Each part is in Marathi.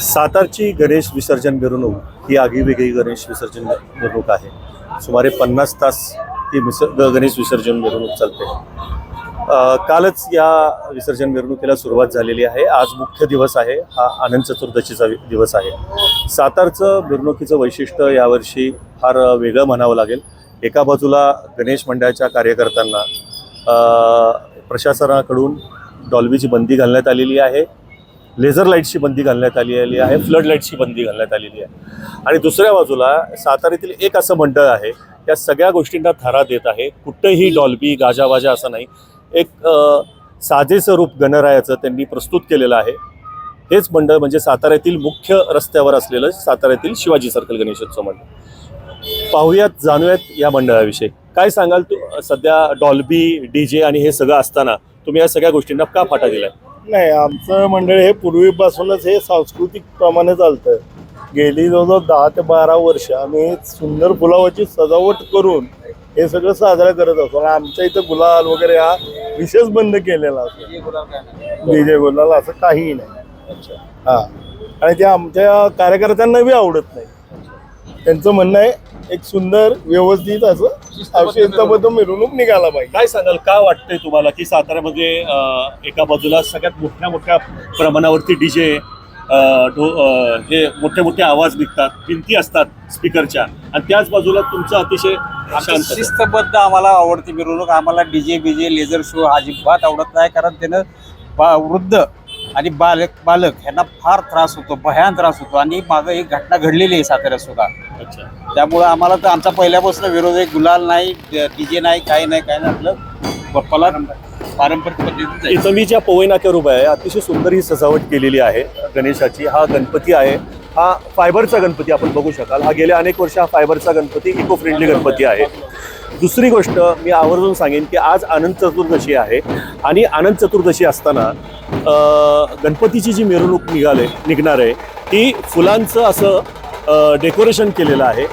सातारची गणेश विसर्जन मिरवणूक ही आगीवेगळी गणेश विसर्जन मिरवणूक आहे. सुमारे पन्नास तास ही विस ग- गणेश विसर्जन मिरवणूक चालते. कालच या विसर्जन मिरवणुकीला सुरुवात झालेली आहे. आज मुख्य दिवस आहे. हा आनंद चतुर्दशीचा दिवस आहे. सातारचं मिरवणुकीचं वैशिष्ट्य यावर्षी फार वेगळं म्हणावं लागेल. एका बाजूला गणेश मंडळाच्या कार्यकर्त्यांना प्रशासनाकडून डॉल्बीची बंदी घालण्यात आलेली आहे. लेझर लाईटची बंदी घालण्यात आलेली आहे फ्लड लाईटची बंदी घालण्यात आलेली आहे. आणि दुसऱ्या बाजूला साताऱ्यातील एक असं मंडळ आहे या सगळ्या गोष्टींना थारा देत आहे. कुठेही डॉल्बी गाजावाजा असं नाही. एक साजेचं रूप गणरायाचं त्यांनी प्रस्तुत केलेलं आहे. हेच मंडळ म्हणजे साताऱ्यातील मुख्य रस्त्यावर असलेलं साताऱ्यातील शिवाजी सर्कल गणेशोत्सव मंडळ. पाहूयात जाणूयात या मंडळाविषयी. काय सांगाल तू? सध्या डॉल्बी डी जे आणि हे सगळं असताना तुम्ही या सगळ्या गोष्टींना का फाटा दिलाय? नाही आमचं मंडळ हे पूर्वीपासूनच हे सांस्कृतिक प्रमाणे चालतं गेली जवळजवळ दहा ते बारा वर्ष आम्ही सुंदर फुलावाची सजावट करून हे सगळं साजरं करत असतो. आणि आमच्या इथं गुलाल वगैरे हा विशेष बंद केलेला असतो. डीजे गुलाल असं काहीही नाही. हा. आणि ते आमच्या कार्यकर्त्यांना बी आवडत नाही. त्यांचं म्हणणं आहे एक सुंदर व्यवस्थित असं मिरवणूक. निघाला पाहिजे काय सांगाल का वाटतंय तुम्हाला की साताऱ्यामध्ये अं, एका बाजूला सगळ्यात मोठ्या मोठ्या प्रमाणावरती डीजे हे मोठे मोठे आवाज निघतात भिंती असतात स्पीकरच्या आणि त्याच बाजूला तुमचं अतिशय आमचं शिस्तबद्ध आम्हाला आवडते मिरवणूक आम्हाला डीजे बीजे लेझर शो अजिबात आवडत नाही कारण त्यानं बा वृद्ध आणि बालक बालक ह्यांना फार त्रास होतो भयान त्रास होतो. आणि मागं एक घटना घडलेली आहे साताऱ्यात सुद्धा. अच्छा. त्यामुळं आम्हाला तर आमचा पहिल्यापासून विरोध आहे. गुलाल नाही डीजे नाही काही नाही काही नाही. आपलं बाप्पाला पारंपरिक पद्धतीचं आहे. इथं मी ज्या पोवई नाक्यावर उभा आहे अतिशय सुंदर ही सजावट केलेली आहे गणेशाची. हा गणपती आहे. हा फायबरचा गणपती आपण बघू शकाल. हा गेल्या अनेक वर्ष हा फायबरचा गणपती इको फ्रेंडली गणपती आहे. दुसरी गोष्ट मी आवर्जून सांगेन की आज आनंद चतुर्दशी आहे आणि आनंद चतुर्दशी असताना गणपतीची जी मिरवणूक निघाले निघणार आहे ती फुलांचं असं डेकोरेशन केलेलं आहे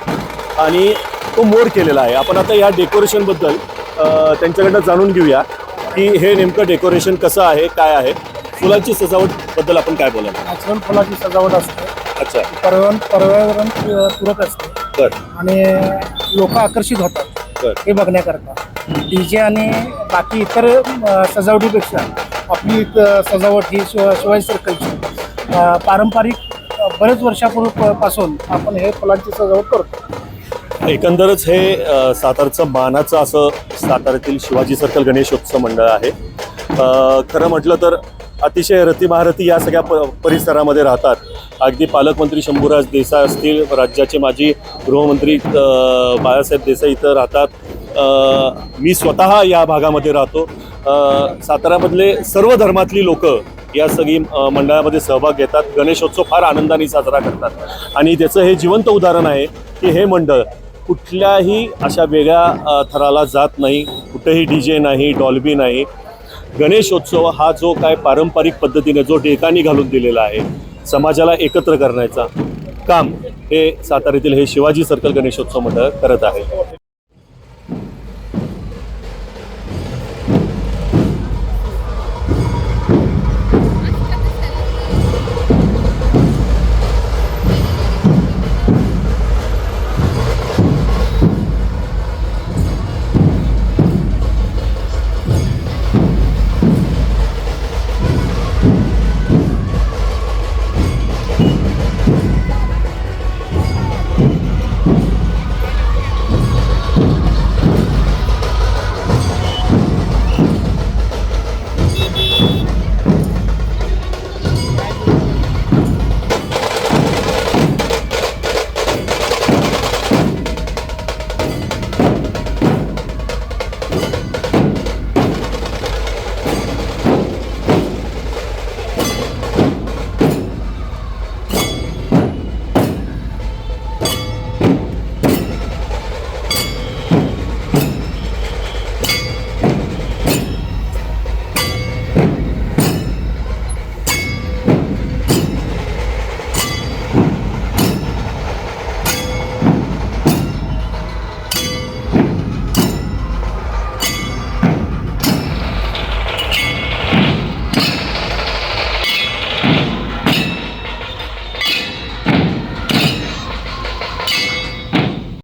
आणि तो मोड केलेला आहे. आपण आता या डेकोरेशनबद्दल त्यांच्याकडनं जाणून घेऊया की हे नेमकं डेकोरेशन कसं आहे काय आहे फुलांची सजावटबद्दल आपण काय बोलाल? नॅचरल फुलाची सजावट असते. अच्छा. पर्यावरण पर्यावरण पूरक असते. बर. आणि लोक आकर्षित होतात. हे बघण्याकरता. डीजे आणि बाकी इतर सजावटीपेक्षा आपली सजावट ही शिव शिवाजी सर्कलची पारंपरिक बरेच वर्षापूर्वी पासून आपण हे फुलांची सजावट करतो. एकंदरच हे सातारचं मानाचं असं साताऱ्यातील शिवाजी सर्कल गणेशोत्सव मंडळ आहे. खरं म्हटलं तर अतिशय रती या सगळ्या प परिसरामध्ये राहतात. अगदी पालकमंत्री शंभूराज देसाई असतील राज्याचे माजी गृहमंत्री बाळासाहेब देसाई इथं राहतात. मी स्वतः या भागामध्ये राहतो. सातारामधले साताऱ्यामधले सर्व धर्मातली लोकं या सगळी मंडळामध्ये सहभाग घेतात. गणेशोत्सव फार आनंदाने साजरा करतात. आणि त्याचं हे जिवंत उदाहरण आहे की हे मंडळ कुठल्याही अशा वेगळ्या थराला जात नाही. कुठेही डी जे नाही डॉल्बी नाही. गणेशोत्सव हा जो काय पारंपरिक पद्धतीने जो टेकानी घालून दिलेला आहे समाजाला एकत्र करण्याचा काम हे साताऱ्यातील हे शिवाजी सर्कल गणेशोत्सव मंडळ करत आहे.